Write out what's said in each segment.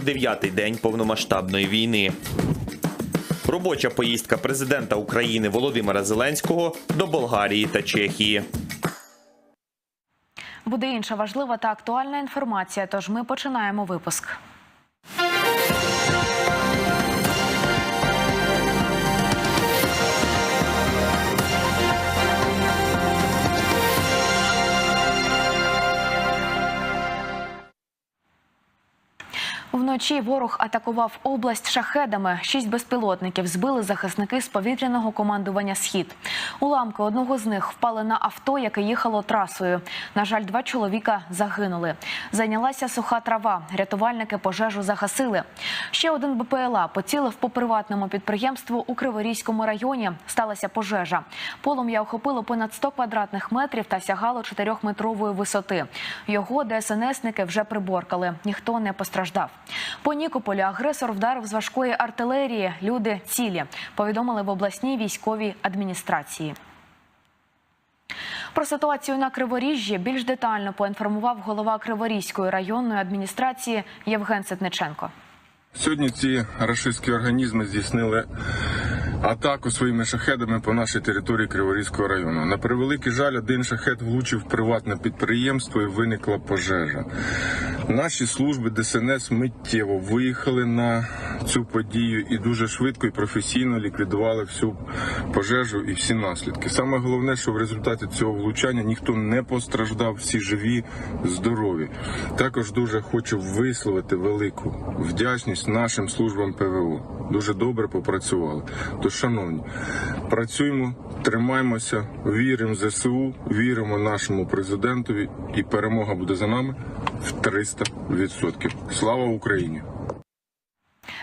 дев'ятий день повномасштабної війни. Робоча поїздка президента України Володимира Зеленського до Болгарії та Чехії. Буде інша важлива та актуальна інформація. Тож ми починаємо випуск. Вночі ворог атакував область шахедами. Шість безпілотників збили захисники з повітряного командування Схід. Уламки одного з них впали на авто, яке їхало трасою. На жаль, два чоловіка загинули. Зайнялася суха трава. Рятувальники пожежу загасили. Ще один БПЛА поцілив по приватному підприємству у Криворізькому районі. Сталася пожежа. Полум'я охопило понад 100 квадратних метрів та сягало 4-метрової висоти. Його ДСНСники вже приборкали. Ніхто не постраждав. По Нікополю агресор вдарив з важкої артилерії. Люди цілі. Повідомили в обласній військовій адміністрації. Про ситуацію на Криворіжжі більш детально поінформував голова Криворізької районної адміністрації Євген Ситниченко. Сьогодні ці рашистські організми здійснили атаку своїми шахедами по нашій території Криворізького району. На превеликий жаль, один шахет влучив приватне підприємство і виникла пожежа. Наші служби ДСНС миттєво виїхали на цю подію і дуже швидко і професійно ліквідували всю пожежу і всі наслідки. Саме головне, що в результаті цього влучання ніхто не постраждав, всі живі, здорові. Також дуже хочу висловити велику вдячність нашим службам ПВО. Дуже добре попрацювали. Тож, шановні, працюємо, тримаємося, віримо в ЗСУ, віримо нашому президентові, і перемога буде за нами в 300%. Слава Україні!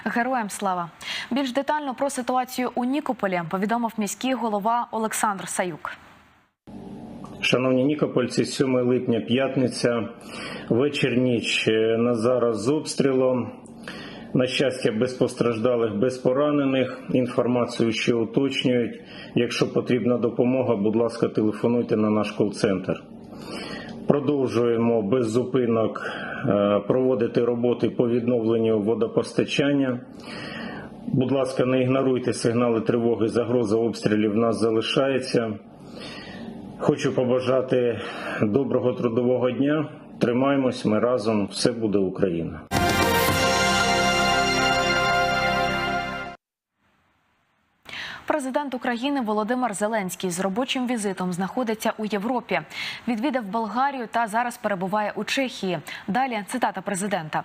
Героям слава більш детально про ситуацію у Нікополі повідомив міський голова Олександр Саюк. Шановні Нікопольці, 7 липня, п'ятниця, вечір ніч. Е, На зараз з обстрілом. На щастя, без постраждалих, без поранених. Інформацію ще уточнюють. Якщо потрібна допомога, будь ласка, телефонуйте на наш кол-центр. Продовжуємо без зупинок е, проводити роботи по відновленню водопостачання. Будь ласка, не ігноруйте сигнали тривоги. Загроза обстрілів в нас залишається. Хочу побажати доброго трудового дня. Тримаємось, ми разом. Все буде Україна. Президент України Володимир Зеленський з робочим візитом знаходиться у Європі. Відвідав Болгарію та зараз перебуває у Чехії. Далі цитата президента: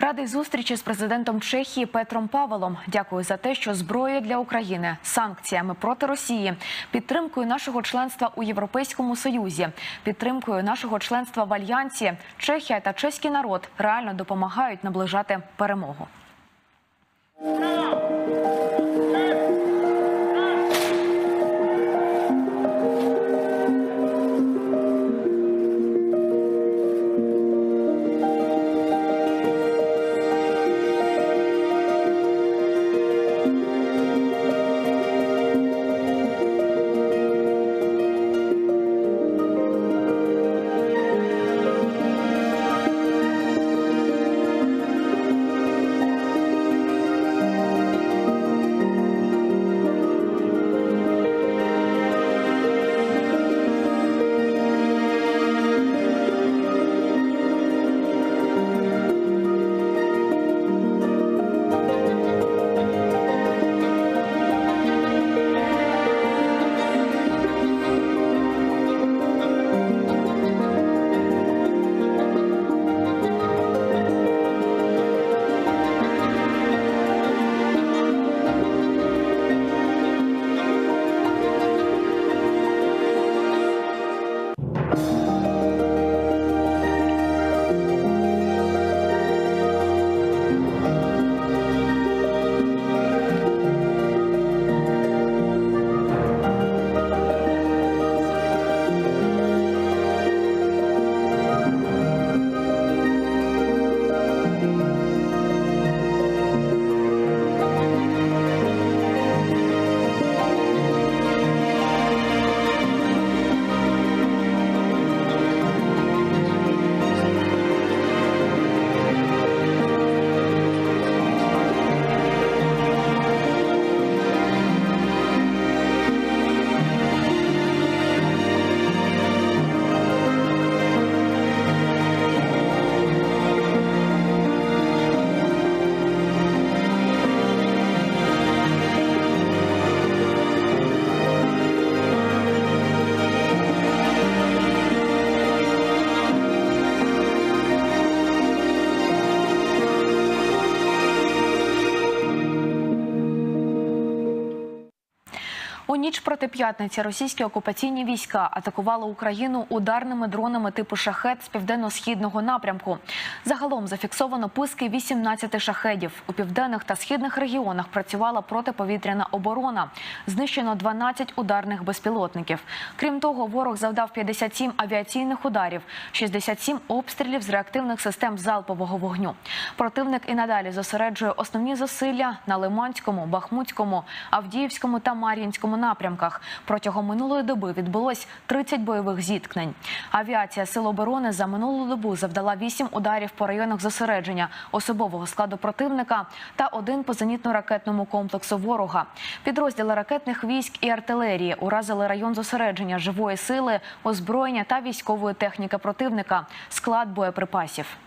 радий зустрічі з президентом Чехії Петром Павелом. Дякую за те, що зброєю для України, санкціями проти Росії, підтримкою нашого членства у Європейському Союзі, підтримкою нашого членства в Альянсі, Чехія та чеський народ реально допомагають наближати перемогу. Ніч проти п'ятниці російські окупаційні війська атакували Україну ударними дронами типу шахет з південно-східного напрямку. Загалом зафіксовано пуски 18 шахедів. У південних та східних регіонах працювала протиповітряна оборона. Знищено 12 ударних безпілотників. Крім того, ворог завдав 57 авіаційних ударів, 67 обстрілів з реактивних систем залпового вогню. Противник і надалі зосереджує основні зусилля на Лиманському, Бахмутському, Авдіївському та Мар'їнському напрямках. Протягом минулої доби відбулось 30 бойових зіткнень. Авіація Сил оборони за минулу добу завдала 8 ударів по районах зосередження особового складу противника та один по зенітно-ракетному комплексу ворога. Підрозділи ракетних військ і артилерії уразили район зосередження живої сили, озброєння та військової техніки противника, склад боєприпасів.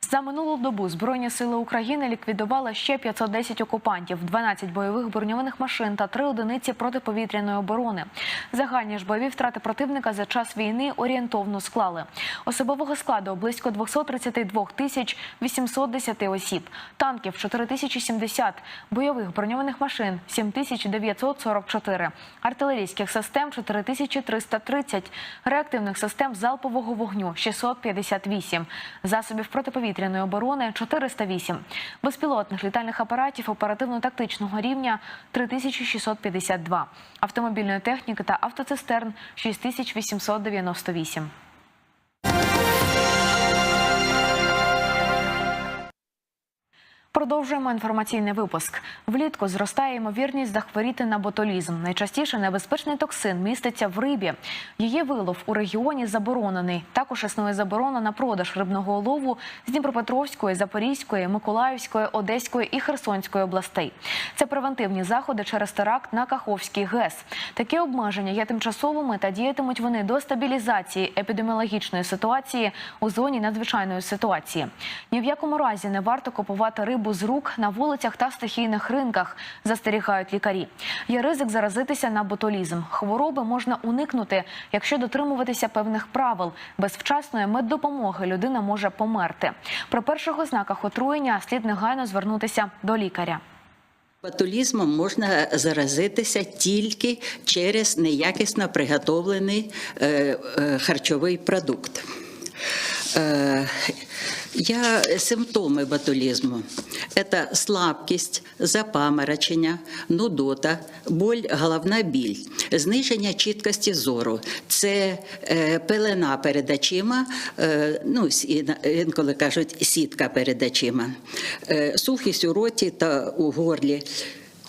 За минулу добу Збройні сили України ліквідували ще 510 окупантів, 12 бойових броньованих машин та 3 одиниці протиповітряної оборони. Загальні ж бойові втрати противника за час війни орієнтовно склали. Особового складу близько 232 тисяч 810 осіб, танків 4070, бойових броньованих машин 7944, артилерійських систем 4330, реактивних систем залпового вогню 658, засобів протиповітряної оборони 408, безпілотних літальних апаратів оперативно-тактичного рівня 3652, автомобільної техніки та автоцистерн 6898. Продовжуємо інформаційний випуск. Влітку зростає ймовірність захворіти на ботулізм. Найчастіше небезпечний токсин міститься в рибі. Її вилов у регіоні заборонений. Також існує заборона на продаж рибного олову з Дніпропетровської, Запорізької, Миколаївської, Одеської і Херсонської областей. Це превентивні заходи через теракт на Каховський ГЕС. Такі обмеження є тимчасовими та діятимуть вони до стабілізації епідеміологічної ситуації у зоні надзвичайної ситуації. Ні в якому разі не варто купувати рибу з рук на вулицях та стихійних ринках, застерігають лікарі. Є ризик заразитися на ботулізм. Хвороби можна уникнути, якщо дотримуватися певних правил. Без вчасної меддопомоги людина може померти. При перших ознаках отруєння слід негайно звернутися до лікаря. Ботулізмом можна заразитися тільки через неякісно приготовлений е, е, харчовий продукт. Е, я, симптоми ботулізму – це слабкість, запаморочення, нудота, боль, головна біль, зниження чіткості зору, це е, пелена перед очима, е, ну, інколи кажуть сітка перед очима, е, сухість у роті та у горлі,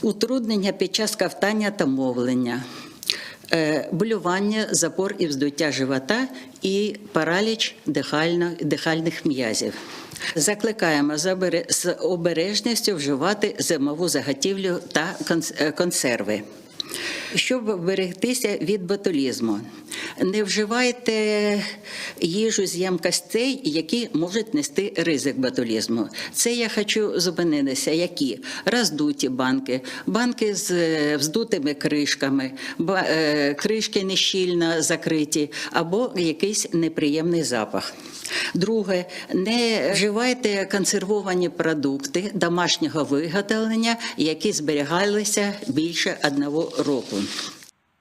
утруднення під час кавтання та мовлення. Е, Болювання, запор і вздуття живота і параліч дихальних м'язів. Закликаємо з обережністю вживати зимову заготівлю та е, консерви. Щоб берегтися від ботулізму, не вживайте їжу з ємкостей, які можуть нести ризик ботулізму. Це я хочу зупинитися. Які роздуті банки, банки з е, вздутими кришками, е, кришки нещільно закриті, або якийсь неприємний запах. Друге, не вживайте консервовані продукти домашнього виготовлення, які зберігалися більше одного року.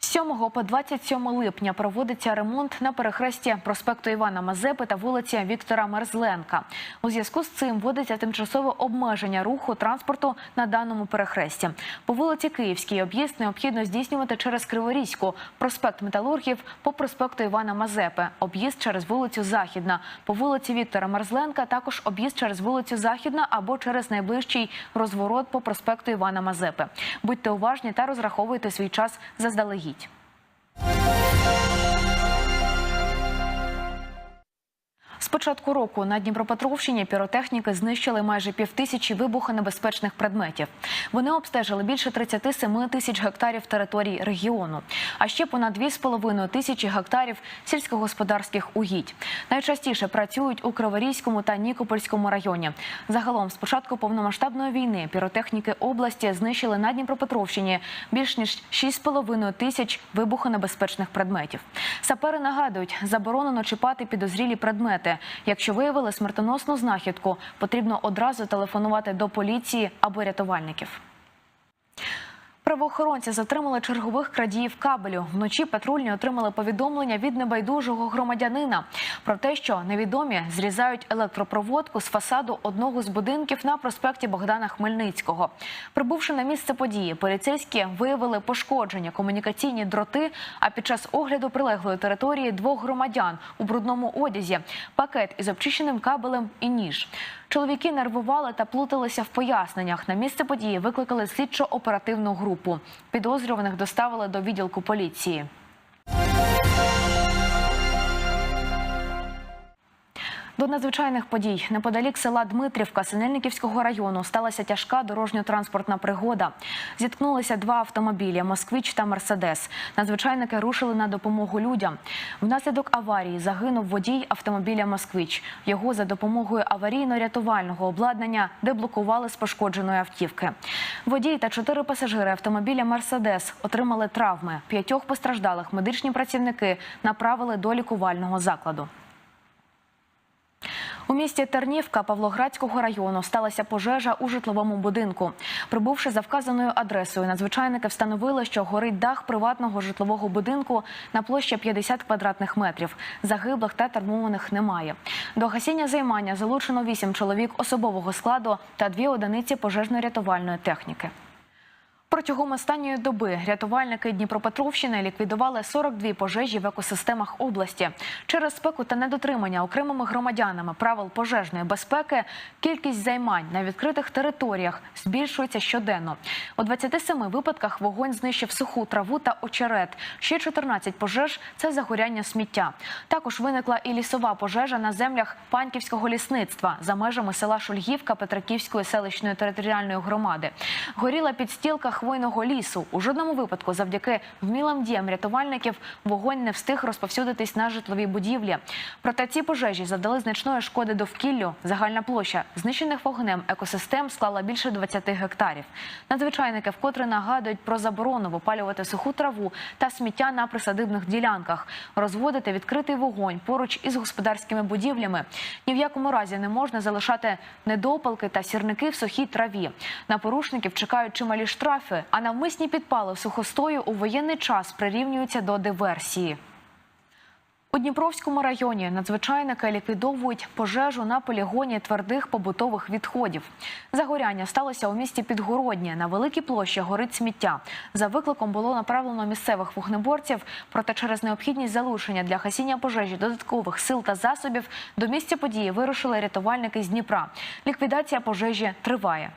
З 7 по 27 липня проводиться ремонт на перехресті проспекту Івана Мазепи та вулиці Віктора Мерзленка. У зв'язку з цим вводиться тимчасове обмеження руху транспорту на даному перехресті. По вулиці Київській об'їзд необхідно здійснювати через Криворізьку, проспект Металургів по проспекту Івана Мазепи, об'їзд через вулицю Західна. По вулиці Віктора Мерзленка також об'їзд через вулицю Західна або через найближчий розворот по проспекту Івана Мазепи. Будьте уважні та розраховуйте свій час заздалегідь. З початку року на Дніпропетровщині піротехніки знищили майже півтисячі вибухонебезпечних предметів. Вони обстежили більше 37 тисяч гектарів територій регіону, а ще понад 2,5 тисячі гектарів сільськогосподарських угідь. Найчастіше працюють у Криворізькому та Нікопольському районі. Загалом, з початку повномасштабної війни, піротехніки області знищили на Дніпропетровщині більш ніж 6,5 тисяч вибухонебезпечних предметів. Сапери нагадують, заборонено чіпати підозрілі предмети. Якщо виявили смертоносну знахідку, потрібно одразу телефонувати до поліції або рятувальників. Правоохоронці затримали чергових крадіїв кабелю. Вночі патрульні отримали повідомлення від небайдужого громадянина про те, що невідомі зрізають електропроводку з фасаду одного з будинків на проспекті Богдана Хмельницького. Прибувши на місце події, поліцейські виявили пошкодження комунікаційні дроти. А під час огляду прилеглої території двох громадян у брудному одязі, пакет із обчищеним кабелем і ніж. Чоловіки нервували та плуталися в поясненнях. На місце події викликали слідчо-оперативну групу. Підозрюваних доставили до відділку поліції. До надзвичайних подій неподалік села Дмитрівка Синельниківського району сталася тяжка дорожньо-транспортна пригода. Зіткнулися два автомобілі Москвіч та Мерседес. Надзвичайники рушили на допомогу людям. Внаслідок аварії загинув водій автомобіля Москвіч. Його за допомогою аварійно-рятувального обладнання деблокували з пошкодженої автівки. Водій та чотири пасажири автомобіля Мерседес отримали травми. П'ятьох постраждалих медичні працівники направили до лікувального закладу. У місті Тернівка Павлоградського району сталася пожежа у житловому будинку. Прибувши за вказаною адресою, надзвичайники встановили, що горить дах приватного житлового будинку на площі 50 квадратних метрів. Загиблих та травмованих немає. До гасіння займання залучено 8 чоловік особового складу та дві одиниці пожежно-рятувальної техніки. Протягом останньої доби рятувальники Дніпропетровщини ліквідували 42 пожежі в екосистемах області. Через спеку та недотримання окремими громадянами правил пожежної безпеки кількість займань на відкритих територіях збільшується щоденно. У 27 випадках вогонь знищив суху траву та очерет. Ще 14 пожеж це загоряння сміття. Також виникла і лісова пожежа на землях панківського лісництва за межами села Шульгівка Петраківської селищної територіальної громади. Горіла підстілка хвойного лісу. У жодному випадку, завдяки вмілим діям рятувальників, вогонь не встиг розповсюдитись на житлові будівлі. Проте ці пожежі завдали значної шкоди довкіллю. Загальна площа знищених вогнем екосистем склала більше 20 гектарів. Надзвичайники вкотре нагадують про заборону випалювати суху траву та сміття на присадибних ділянках, розводити відкритий вогонь поруч із господарськими будівлями. Ні в якому разі не можна залишати недопалки та сірники в сухій траві. На порушників чекають чималі штрафи, а навмисні підпали сухостою у воєнний час прирівнюються до диверсії. У Дніпровському районі надзвичайники ліквідовують пожежу на полігоні твердих побутових відходів. Загоряння сталося у місті Підгороднє. На великій площі горить сміття. За викликом було направлено місцевих вогнеборців, проте через необхідність залучення для гасіння пожежі додаткових сил та засобів до місця події вирушили рятувальники з Дніпра. Ліквідація пожежі триває.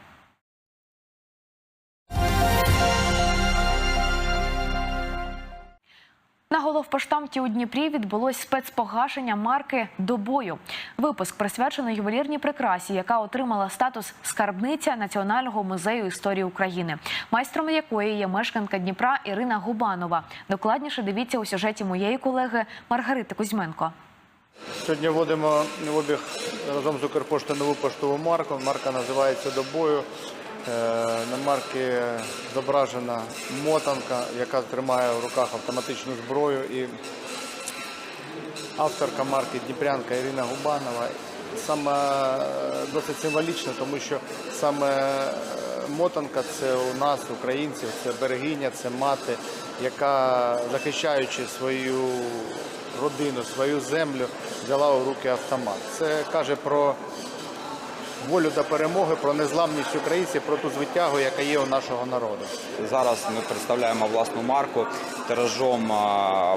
На головпоштамті у Дніпрі відбулось спецпогашення марки до бою. Випуск присвячений ювелірній прикрасі, яка отримала статус скарбниця Національного музею історії України, майстром якої є мешканка Дніпра Ірина Губанова. Докладніше дивіться у сюжеті моєї колеги Маргарити Кузьменко. Сьогодні вводимо в обіг разом з Укрпоштою нову поштову марку. Марка називається «До бою». Е, На марці зображена мотанка, яка тримає в руках автоматичну зброю. І авторка марки Дніпрянка Ірина Губанова. Саме е, досить символічно, тому що саме е, мотанка це у нас, українців, це берегиня, це мати, яка захищаючи свою родину, свою землю, взяла у руки автомат. Це каже про волю до перемоги, про незламність українців, про ту звитягу, яка є у нашого народу. Зараз ми представляємо власну марку. Тиражом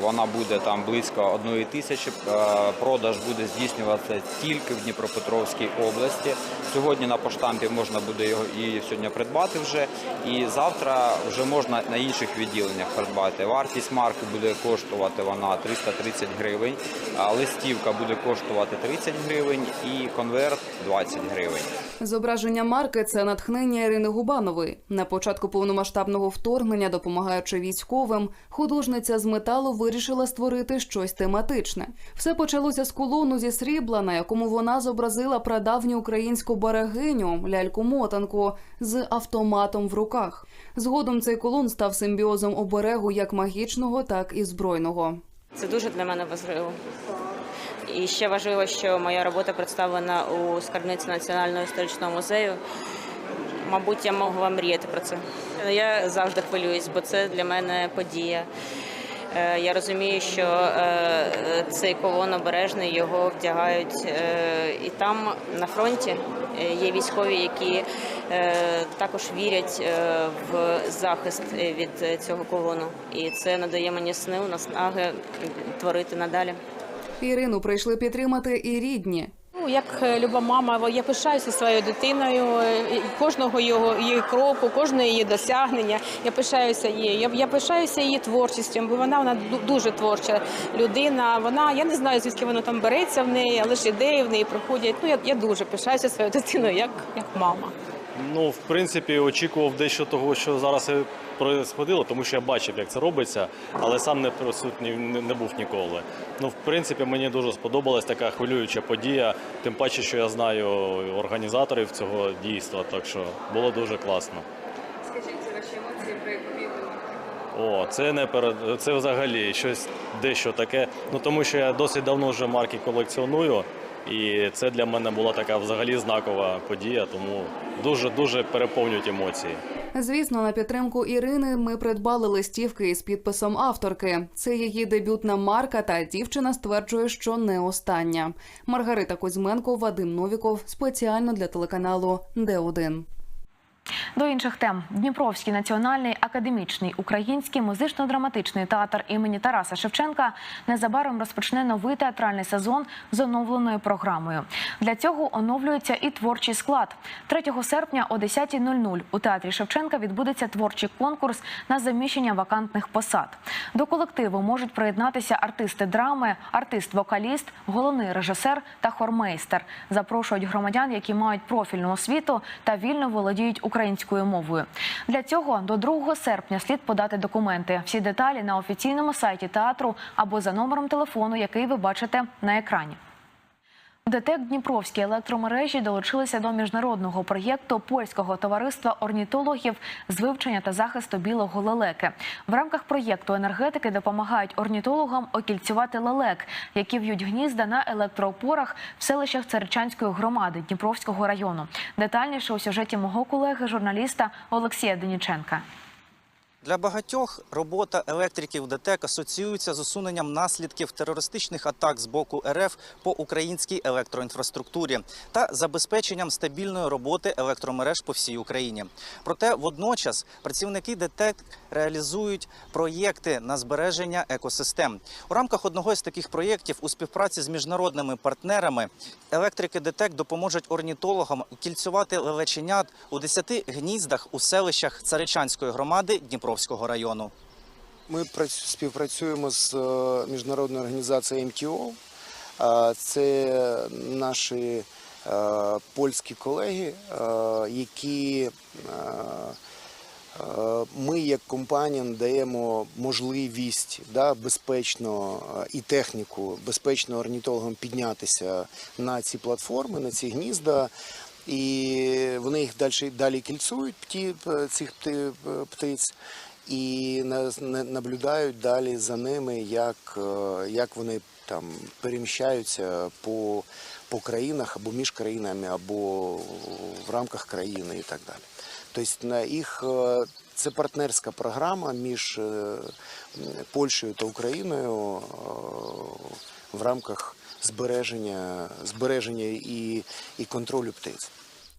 вона буде там близько одної тисячі. Е, Продаж буде здійснюватися тільки в Дніпропетровській області. Сьогодні на поштампі можна буде його сьогодні придбати вже. І завтра вже можна на інших відділеннях придбати. Вартість марки буде коштувати вона 330 гривень, листівка буде коштувати 30 гривень і конверт 20 гривень. Зображення марки це натхнення Ірини Губанової. На початку повномасштабного вторгнення, допомагаючи військовим, художниця з металу вирішила створити щось тематичне. Все почалося з колону зі срібла, на якому вона зобразила прадавню українську берегиню ляльку-мотанку з автоматом в руках. Згодом цей колон став симбіозом оберегу як магічного, так і збройного. Це дуже для мене важливо. І ще важливо, що моя робота представлена у скарбниці Національного історичного музею. мабуть, я могла мріяти про це. Я завжди хвилююсь, бо це для мене подія. Е, Я розумію, що е, цей колон обережний його вдягають е, і там на фронті є військові, які також вірять в захист від цього колону. І це надає мені сил, наснаги творити надалі. Ірину прийшли підтримати і рідні. Ну, як е, люба мама, я пишаюся своєю дитиною, е, кожного його її кроку, кожного її досягнення. Я пишаюся її. Я, я пишаюся її творчістю, бо вона вона дуже творча людина. Вона я не знаю звідки воно там береться в неї, але ж ідеї в неї проходять. Ну я, я дуже пишаюся своєю дитиною, як, як мама. Ну, в принципі, очікував дещо того, що зараз і происходило, тому що я бачив, як це робиться, але сам не присутній не був ніколи. Ну, в принципі, мені дуже сподобалась така хвилююча подія, тим паче, що я знаю організаторів цього дійства, так що було дуже класно. Скажіть ваші емоції про відео. О, це не перед це взагалі щось дещо таке. Ну тому що я досить давно вже марки колекціоную, і це для мене була така взагалі знакова подія, тому дуже дуже переповнюють емоції. Звісно, на підтримку Ірини ми придбали листівки із підписом авторки. Це її дебютна марка, та дівчина стверджує, що не остання. Маргарита Кузьменко, Вадим Новіков спеціально для телеканалу Д1. До інших тем Дніпровський національний академічний український музично-драматичний театр імені Тараса Шевченка незабаром розпочне новий театральний сезон з оновленою програмою. Для цього оновлюється і творчий склад. 3 серпня о 10.00 у театрі Шевченка відбудеться творчий конкурс на заміщення вакантних посад. До колективу можуть приєднатися артисти драми, артист-вокаліст, головний режисер та хормейстер. Запрошують громадян, які мають профільну освіту та вільно володіють українською мовою. Для цього до 2 серпня слід подати документи. Всі деталі на офіційному сайті театру або за номером телефону, який ви бачите на екрані. ДТЕК Дніпровські електромережі долучилися до міжнародного проєкту польського товариства орнітологів з вивчення та захисту білого лелеки. В рамках проєкту енергетики допомагають орнітологам окільцювати лелек, які в'ють гнізда на електроопорах в селищах Царичанської громади Дніпровського району. Детальніше у сюжеті мого колеги, журналіста Олексія Деніченка. Для багатьох робота електриків ДТЕК асоціюється з усуненням наслідків терористичних атак з боку РФ по українській електроінфраструктурі та забезпеченням стабільної роботи електромереж по всій Україні. Проте водночас працівники ДТЕК реалізують проєкти на збереження екосистем. У рамках одного з таких проєктів у співпраці з міжнародними партнерами електрики ДТЕК допоможуть орнітологам кільцювати лелеченят у 10 гніздах у селищах Царичанської громади Дніпровського району. Ми прац- співпрацюємо з е, міжнародною організацією МТО. Е, Це наші е, польські колеги, які ми як компанія даємо можливість да, безпечно і техніку безпечно орнітологам піднятися на ці платформи, на ці гнізда. І вони їх далі, далі кільцують пті, цих пти- птиць і на- на- наблюдають далі за ними, як, е, як вони там переміщаються по, по країнах або між країнами, або в рамках країни і так далі. Тобто на їх е, це партнерська програма між е, Польщею та Україною е, в рамках збереження, збереження і, і контролю птиць.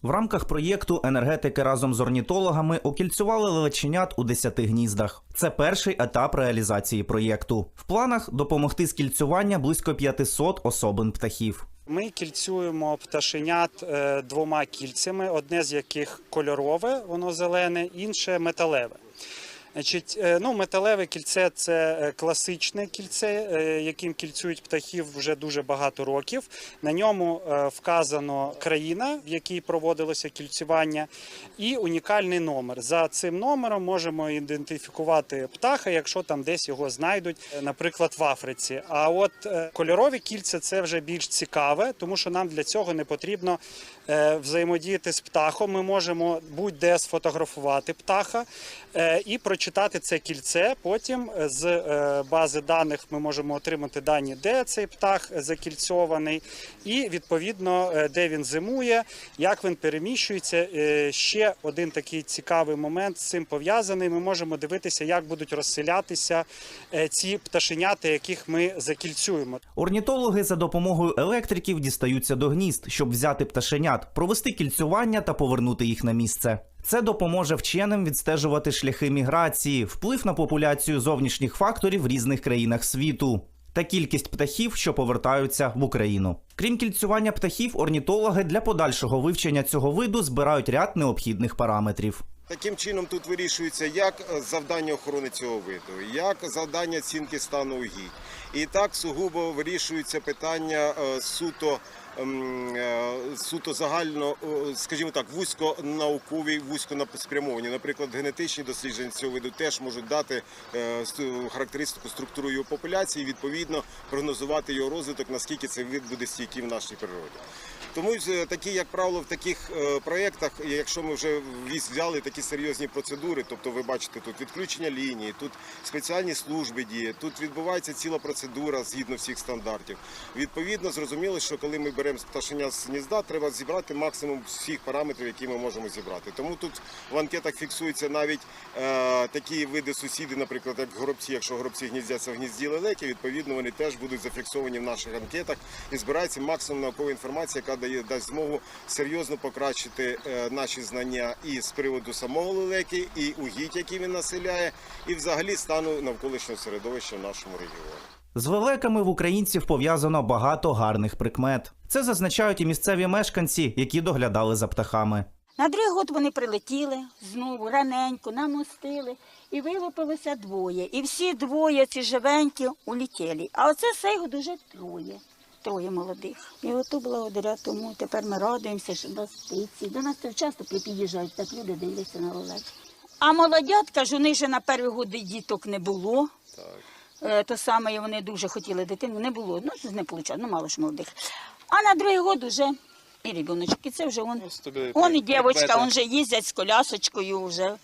В рамках проєкту енергетики разом з орнітологами окільцювали лелеченят у 10 гніздах. Це перший етап реалізації проєкту. В планах допомогти з кільцювання близько 500 особин птахів. Ми кільцюємо пташенят е, двома кільцями, одне з яких кольорове, воно зелене, інше металеве. Значить, е, ну, металеве кільце це е, класичне кільце, е, яким кільцюють птахів вже дуже багато років. На ньому вказано країна, в якій проводилося кільцювання, і унікальний номер. За цим номером можемо ідентифікувати птаха, якщо там десь його знайдуть, наприклад, в Африці. А от кольорові кільця це вже більш цікаве, тому що нам для цього не потрібно взаємодіяти з птахом. Ми можемо будь-де сфотографувати птаха е, і прочитати це кільце. Потім е, з е, бази даних ми можемо отримати дані, де цей птах закільцьований, і відповідно е, де він зимує, як він переміщується. Е, Ще один такий цікавий момент з цим пов'язаний. Ми можемо дивитися, як будуть розселятися е, ці пташенята, яких ми закільцюємо. Орнітологи за допомогою електриків дістаються до гнізд, щоб взяти пташенят, провести кільцювання та повернути їх на місце. Це допоможе вченим відстежувати шляхи міграції, вплив на популяцію зовнішніх факторів в різних країнах світу та кількість птахів, що повертаються в Україну. Крім кільцювання птахів, орнітологи для подальшого вивчення цього виду збирають ряд необхідних параметрів. Таким чином тут вирішується як завдання охорони цього виду, як завдання оцінки стану угідь. І так сугубо вирішується питання суто, суто загально, е, скажімо так, вузьконаукові, вузькоспрямовані. Наприклад, генетичні дослідження цього виду теж можуть дати е, характеристику структуру його популяції, відповідно прогнозувати його розвиток, наскільки цей вид буде стійкий в нашій природі. Тому е, такі, як правило, в таких е, проєктах, якщо ми вже взяли такі серйозні процедури, тобто ви бачите тут відключення лінії, тут спеціальні служби діють, тут відбувається ціла процедура згідно всіх стандартів. Відповідно, зрозуміло, що коли ми беремо пташеня з гнізда, треба зібрати максимум всіх параметрів, які ми можемо зібрати. Тому тут в анкетах фіксуються навіть е, такі види сусіди, наприклад, як горобці, якщо горобці гніздяться в гнізді лелеки, відповідно вони теж будуть зафіксовані в наших анкетах і збирається максимум наукової інформації, яка дає дасть змогу серйозно покращити е, наші знання і з приводу самого лелеки, і угідь, які він населяє, і взагалі стану навколишнього середовища в нашому регіоні. З лелеками в українців пов'язано багато гарних прикмет. Це зазначають і місцеві мешканці, які доглядали за птахами. На другий год вони прилетіли знову раненько, намостили, і вилупилося двоє. І всі двоє ці живенькі улетіли. А оце цей год уже троє. Троє молодих. І ото благодаря тому тепер ми радуємося, що до нас птиці. До нас часто під'їжджають, так люди дивляться на лелек. А молодят, кажу, у них же на перший год діток не було. Е, То саме і вони дуже хотіли дитину, не було. Ну, не вийшло, ну мало ж молодих. А на другий год вже і ребеночок, і це вже он. Он і дівчинка, он же їздять з колясочкою вже.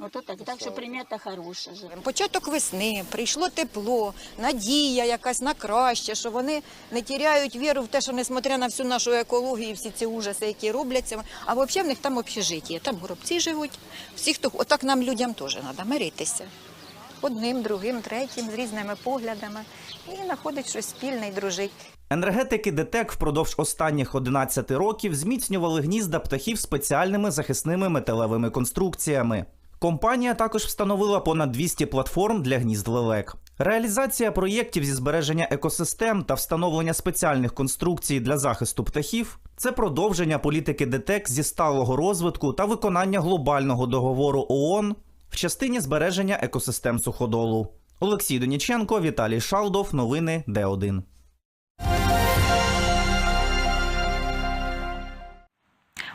Ото так, так що примета хороша. Початок весни, прийшло тепло, надія якась на краще, що вони не тіряють віру в те, що несмотря на всю нашу екологію, всі ці ужаси, які робляться, а взагалі в них там общежиття, там горобці живуть. Всі, хто отак нам людям теж треба миритися. Одним, другим, третім, з різними поглядами, і знаходить щось спільне і дружить. Енергетики ДТЕК впродовж останніх 11 років зміцнювали гнізда птахів спеціальними захисними металевими конструкціями. Компанія також встановила понад 200 платформ для гнізд лелек. Реалізація проєктів зі збереження екосистем та встановлення спеціальних конструкцій для захисту птахів це продовження політики ДТЕК зі сталого розвитку та виконання глобального договору ООН в частині збереження екосистем суходолу. Олексій Доніченко, Віталій Шалдов. Новини Д1.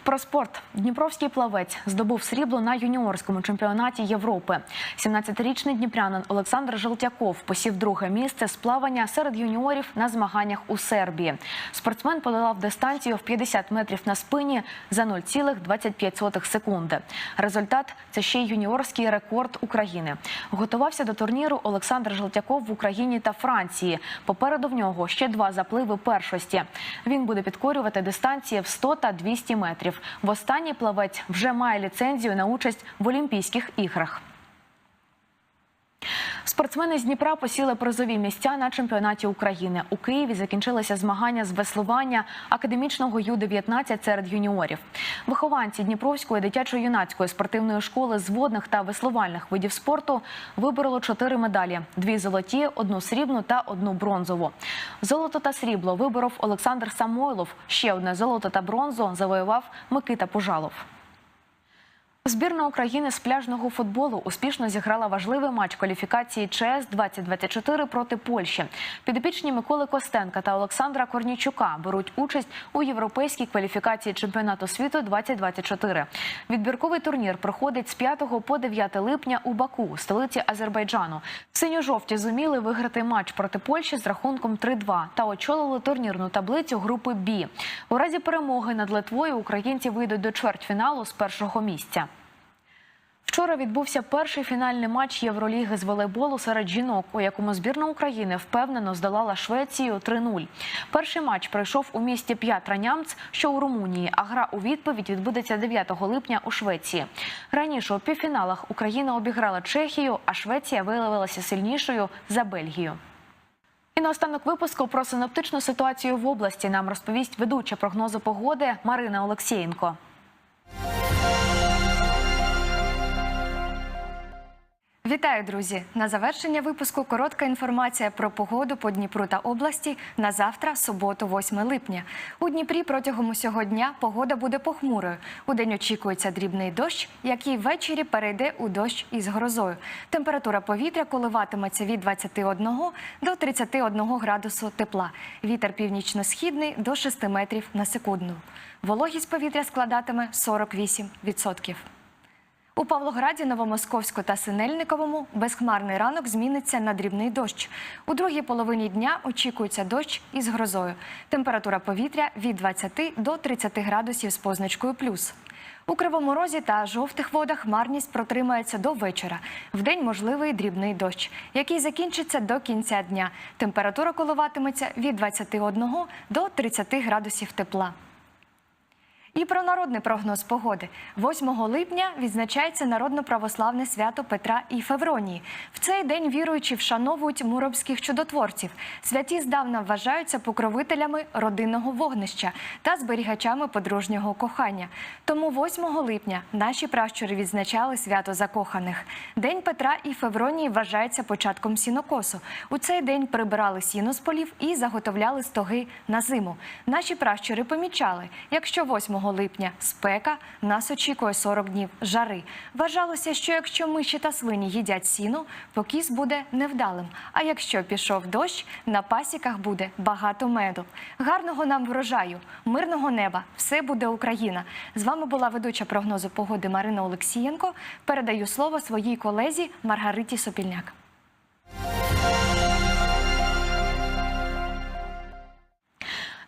Про спорт Дніпровський плавець здобув срібло на юніорському чемпіонаті Європи. 17-річний дніпрянин Олександр Желтяков посів друге місце з плавання серед юніорів на змаганнях у Сербії. Спортсмен подолав дистанцію в 50 метрів на спині за 0,25 секунди. Результат це ще й юніорський рекорд України. Готувався до турніру Олександр Желтяков в Україні та Франції. Попереду в нього ще два запливи першості. Він буде підкорювати дистанції в 100 та 200 метрів. Востанній плавець вже має ліцензію на участь в Олімпійських іграх. Спортсмени з Дніпра посіли призові місця на чемпіонаті України. У Києві закінчилися змагання з веслування академічного Ю-19 серед юніорів. Вихованці Дніпровської дитячо-юнацької спортивної школи з водних та веслувальних видів спорту вибороли чотири медалі: дві золоті, одну срібну та одну бронзову. Золото та срібло виборов Олександр Самойлов. Ще одне золото та бронзу завоював Микита Пожалов. Збірна України з пляжного футболу успішно зіграла важливий матч кваліфікації ЧС 2024 проти Польщі. Підопічні Миколи Костенка та Олександра Корнічука беруть участь у європейській кваліфікації чемпіонату світу 2024. Відбірковий турнір проходить з 5 по 9 липня у Баку, столиці Азербайджану. Синьо-жовті зуміли виграти матч проти Польщі з рахунком 3-2 та очолили турнірну таблицю групи Бі. У разі перемоги над Литвою українці вийдуть до чвертьфіналу з першого місця. Вчора відбувся перший фінальний матч Євроліги з волейболу серед жінок, у якому збірна України впевнено здолала Швецію 3-0. Перший матч пройшов у місті П'ятранямц, що у Румунії, а гра у відповідь відбудеться 9 липня у Швеції. Раніше у півфіналах Україна обіграла Чехію, а Швеція виявилася сильнішою за Бельгію. І наостанок випуску про синоптичну ситуацію в області нам розповість ведуча прогнозу погоди Марина Олексієнко. Вітаю, друзі! На завершення випуску коротка інформація про погоду по Дніпру та області на завтра, суботу, 8 липня. У Дніпрі протягом усього дня погода буде похмурою. У день очікується дрібний дощ, який ввечері перейде у дощ із грозою. Температура повітря коливатиметься від 21 до 31 градусу тепла. Вітер північно-східний до 6 метрів на секунду. Вологість повітря складатиме 48%. У Павлограді, Новомосковську та Синельниковому безхмарний ранок зміниться на дрібний дощ. У другій половині дня очікується дощ із грозою. Температура повітря від 20 до 30 градусів з позначкою плюс. У Кривому Розі та жовтих водах хмарність протримається до вечора. Вдень можливий дрібний дощ, який закінчиться до кінця дня. Температура коливатиметься від 21 до 30 градусів тепла. І про народний прогноз погоди. 8 липня відзначається народно-православне свято Петра і Февронії. В цей день віруючі вшановують муромських чудотворців. Святі здавна вважаються покровителями родинного вогнища та зберігачами подружнього кохання. Тому 8 липня наші пращури відзначали свято закоханих. День Петра і Февронії вважається початком сінокосу. У цей день прибирали сіно з полів і заготовляли стоги на зиму. Наші пращури помічали, якщо 8 липня спека, нас очікує 40 днів жари. Вважалося, що якщо миші та свині їдять сіно, покіс буде невдалим. А якщо пішов дощ, на пасіках буде багато меду. Гарного нам врожаю, мирного неба, все буде Україна. З вами була ведуча прогнозу погоди Марина Олексієнко. Передаю слово своїй колезі Маргариті Сопільняк.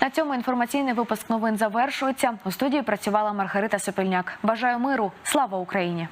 На цьому інформаційний випуск новин завершується. У студії працювала Маргарита Сопільняк. Бажаю миру. Слава Україні!